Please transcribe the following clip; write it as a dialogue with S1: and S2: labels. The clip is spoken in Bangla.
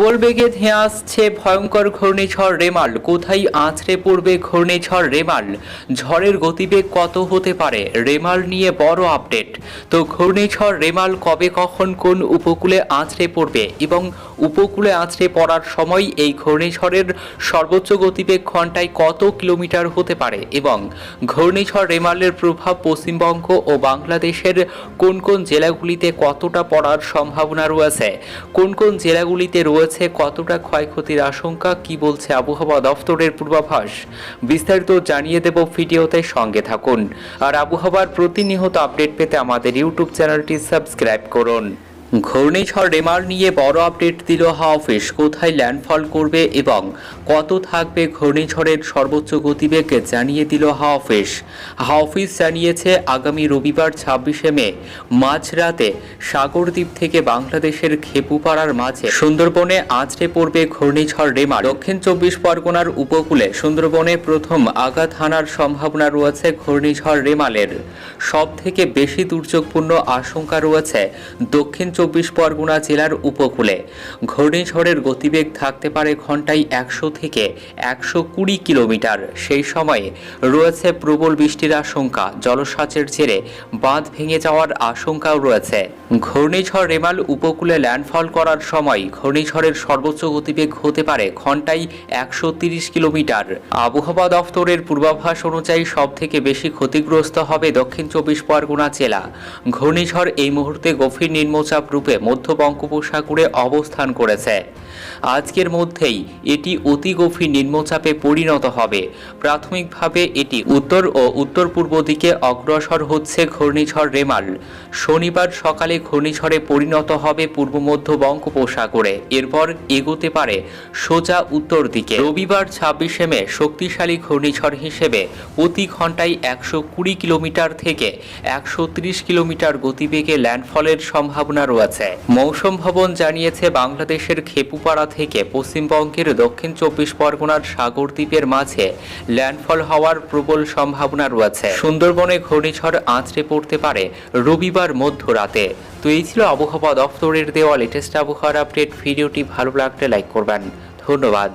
S1: প্রবল বেগে ধেয়ে আসছে ভয়ঙ্কর ঘূর্ণিঝড় রেমাল। কোথায় আছড়ে পড়বে ঘূর্ণিঝড় রেমাল? ঝড়ের গতিবেগ কত হতে পারে? রেমাল নিয়ে বড় আপডেট। তো ঘূর্ণিঝড় রেমাল কবে, কখন, কোন উপকূলে আছড়ে পড়বে এবং উপকূলে আছড়ে পড়ার সময় এই ঘূর্ণিঝড়ের সর্বোচ্চ গতিবেগ ঘন্টায় কত কিলোমিটার হতে পারে এবং ঘূর্ণিঝড় রেমালের প্রভাব পশ্চিমবঙ্গ ও বাংলাদেশের কোন কোন জেলাগুলিতে কতটা পড়ার সম্ভাবনা রয়েছে? কোন কোন জেলাগুলিতে রয়েছে কতটা ক্ষয়ক্ষতির আশঙ্কা, কি বলছে আবহাওয়া দফতরের পূর্বাভাস? বিস্তারিত জানিয়ে দেব ভিডিওতে সঙ্গে থাকুন। আর আবহাওয়ার প্রতিনিয়ত আপডেট পেতে আমাদের ইউটিউব চ্যানেলটি সাবস্ক্রাইব করুন। ঘূর্ণিঝড় রেমাল নিয়ে বড় আপডেট দিল হাওয়া অফিস কোথায় ল্যান্ডফল করবে এবং কত থাকবে ঘূর্ণিঝড়ের সর্বোচ্চ গতিবেগ জানিয়ে দিল হাওয়া অফিস হাওয়া অফিস জানিয়েছে, আগামী রবিবার ছাব্বিশে মে, মাঝরাতে সাগরদ্বীপ থেকে বাংলাদেশের খেপুপাড়ার মাঝে সুন্দরবনে আছড়ে পড়বে ঘূর্ণিঝড় রেমাল। দক্ষিণ চব্বিশ পরগনার উপকূলে সুন্দরবনে প্রথম আঘাত হানার সম্ভাবনা রয়েছে ঘূর্ণিঝড় রেমালের। সব থেকে বেশি দুর্যোগপূর্ণ আশঙ্কা রয়েছে দক্ষিণ চব্বিশ পরগুনা জেলার উপকূলে। ঘূর্ণিঝড়ের গতিবেগ থাকতে পারে ঘন্টায় একশো থেকে একশো কুড়ি কিলোমিটার। সেই সময়ে রয়েছে প্রবল বৃষ্টির আশঙ্কা। জলসাচের জেরে বাঁধ ভেঙে যাওয়ার আশঙ্কাও রয়েছে। ঘূর্ণিঝড় রেমাল উপকূলে ল্যান্ডফল করার সময় ঘূর্ণিঝড়ের সর্বোচ্চ গতিবেগ হতে পারে ঘন্টায় একশো কিলোমিটার। আবহাওয়া দফতরের পূর্বাভাস অনুযায়ী সব থেকে বেশি ক্ষতিগ্রস্ত হবে দক্ষিণ চব্বিশ পরগনা জেলা। ঘূর্ণিঝড় এই মুহূর্তে গভীর নিম্নচাপ রূপে মধ্য বঙ্গোপসাগরে অবস্থান করেছে। আজকের মধ্যেই এটি অতি গভীর নিম্নচাপে পরিণত হবে। প্রাথমিকভাবে এটি উত্তর ও উত্তর পূর্ব দিকে অগ্রসর হচ্ছে ঘূর্ণিঝড় রেমাল। শনিবার সকালে ঘূর্ণিঝড়ে পরিণত হবে পূর্ব মধ্য বঙ্গোপসাগরে। এরপর এগোতে পারে সোজা উত্তর দিকে। রবিবার ছাব্বিশে মে শক্তিশালী ঘূর্ণিঝড় হিসেবে প্রতি ঘন্টায় একশো কুড়ি কিলোমিটার থেকে একশো ত্রিশ কিলোমিটার গতিবেগে ল্যান্ডফলের সম্ভাবনা রয়েছে। মৌসুম ভবন জানিয়েছে বাংলাদেশের খেপুপাড়া থেকে পশ্চিমবঙ্গের দক্ষিণ চব্বিশ পরগনার সাগরদ্বীপের মাঝে ল্যান্ডফল হওয়ার প্রবল সম্ভাবনা রয়েছে। সুন্দরবনে ঘূর্ণিঝড় আঁচড়ে পড়তে পারে রবিবার মধ্যরাতে। তো এই ছিল আবহাওয়া দফতরের দেওয়া লেটেস্ট আবহাওয়ার আপডেট ভিডিওটি ভালো লাগলে লাইক করবেন। ধন্যবাদ।